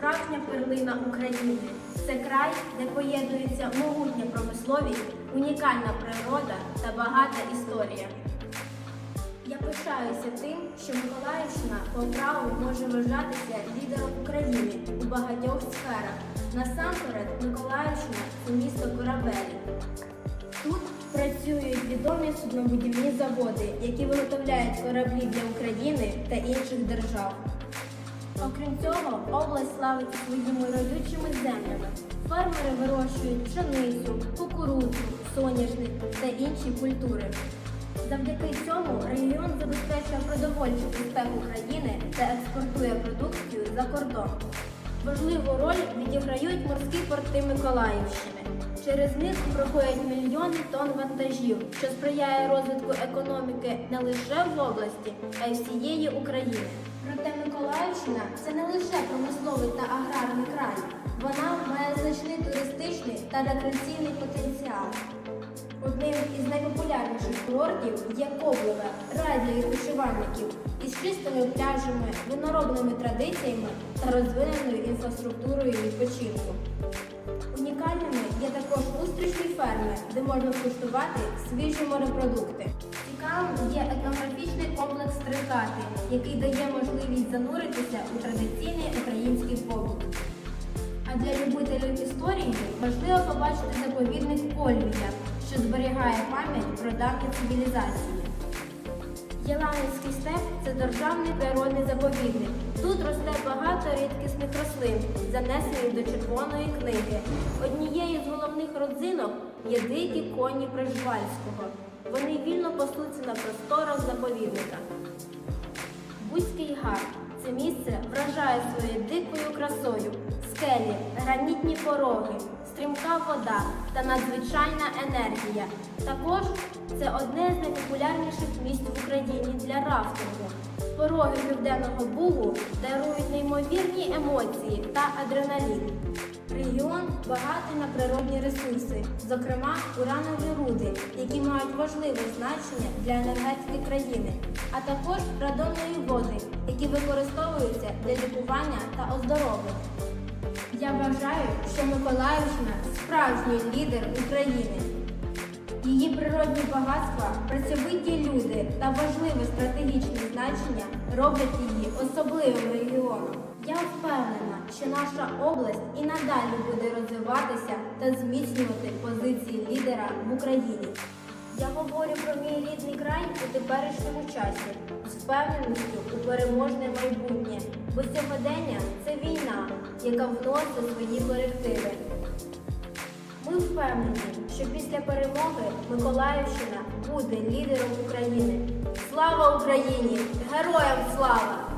справжня перлина України. Це край, де поєднується могутня промисловість, унікальна природа та багата історія. Я пишаюся тим, що Миколаївщина по праву може вважатися лідером України у багатьох сферах. Насамперед, Миколаївщина це місто корабелі. Тут працюють відомі суднобудівні заводи, які виготовляють кораблі для України та інших держав. Окрім цього, область славиться своїми родючими землями. Фермери вирощують пшеницю, кукурудзу, соняшник та інші культури. Завдяки цьому регіон забезпечує продовольчу безпеку країни та експортує продукцію за кордон. Важливу роль відіграють морські порти Миколаївщини. Через них проходять мільйони тонн вантажів, що сприяє розвитку економіки не лише в області, а й всієї України. Проте Миколаївщина це не лише промисловий та аграрний край. Вона має значний туристичний та рекреаційний потенціал. Одним із найпопулярніших курортів є Коблеве, рай для відпочивальників із чистими пляжами, виноробними традиціями та розвиненою інфраструктурою відпочинку. Унікальними є також устрічні ферми, де можна скуштувати свіжі морепродукти. Цікавим є етнографічний комплекс Стрикати, який дає можливість зануритися у традиційний український побут. А для любителів історії важливо побачити заповідник Ольвія, що зберігає пам'ять про давні цивілізації. Єланівський степ це державний природний заповідник. Тут росте багато рідкісних рослин, занесених до Червоної книги. Однією з головних родзинок є дикі коні Прижвальського. Вони вільно пасуться на просторах заповідника. Бузький гар це місце вражає своєю дикою красою, скелі, гранітні пороги, стрімка вода та надзвичайна енергія. Також це одне з найпопулярніших місць в Україні для рафтингу. Пороги Південного Бугу дарують неймовірні емоції та адреналін. Регіон багатий на природні ресурси, зокрема уранові руди, які мають важливе значення для енергетики країни, а також радонної води, які використовуються для лікування та оздоровлення. Я вважаю, що Миколаївщина справжній лідер України. Її природні багатства, працьовиті люди та важливе стратегічне значення роблять її особливим регіоном. Я впевнена, що наша область і надалі буде розвиватися та зміцнювати позиції лідера в Україні. Я говорю про мій рідний край у теперішньому часі з впевненістю у переможне майбутнє, бо сьогодення це війна, яка вносить свої корективи. Ми впевнені, що після перемоги Миколаївщина буде лідером України. Слава Україні! Героям слава!